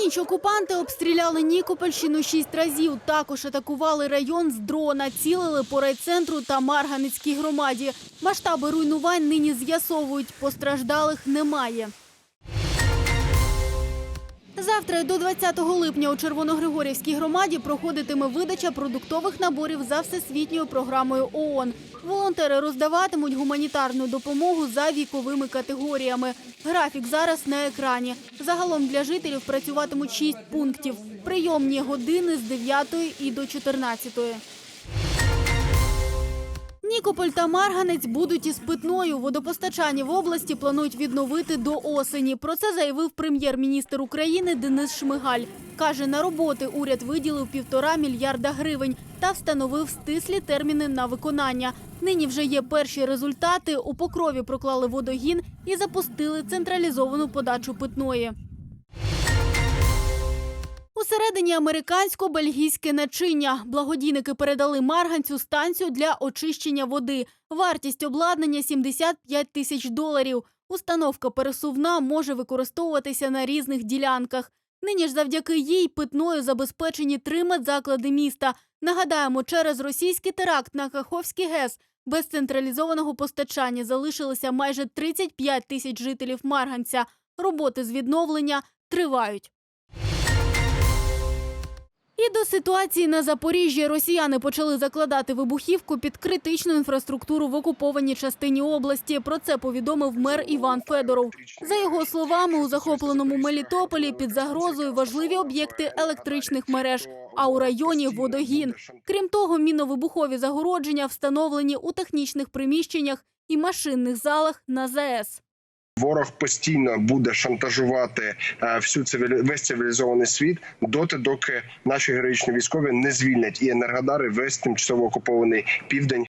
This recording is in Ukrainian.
ніч окупанти обстріляли Нікопольщину шість разів. Також атакували район з дрона, цілили по райцентру та Марганецькій громаді. Масштаби руйнувань нині з'ясовують. Постраждалих немає. Завтра до 20 липня у Червоногригорівській громаді проходитиме видача продуктових наборів за всесвітньою програмою ООН. Волонтери роздаватимуть гуманітарну допомогу за віковими категоріями. Графік зараз на екрані. Загалом для жителів працюватимуть 6 пунктів. Прийомні години з 9 і до 14. Нікополь та Марганець будуть із питною. Водопостачання в області планують відновити до осені. Про це заявив прем'єр-міністр України Денис Шмигаль. Каже, на роботи уряд виділив півтора мільярда гривень та встановив стислі терміни на виконання. Нині вже є перші результати. У покрові проклали водогін і запустили централізовану подачу питної. Усередині американсько-бельгійське начиння. Благодійники передали марганцю станцію для очищення води. Вартість обладнання 75 тисяч доларів. Установка пересувна може використовуватися на різних ділянках. Нині ж завдяки їй питною забезпечені три медзаклади міста. Нагадаємо, через російський теракт на Каховський ГЕС без централізованого постачання залишилося майже 35 тисяч жителів Марганця. Роботи з відновлення тривають. До ситуації на Запоріжжі росіяни почали закладати вибухівку під критичну інфраструктуру в окупованій частині області. Про це повідомив мер Іван Федоров. За його словами, у захопленому Мелітополі під загрозою важливі об'єкти електричних мереж, а у районі водогін. Крім того, міновибухові загородження встановлені у технічних приміщеннях і машинних залах на ЗАЕС. Ворог постійно буде шантажувати е, всю цивілі... весь цивілізований світ доти, доки наші героїчні військові не звільнять і енергодари весь тимчасово окупований південь.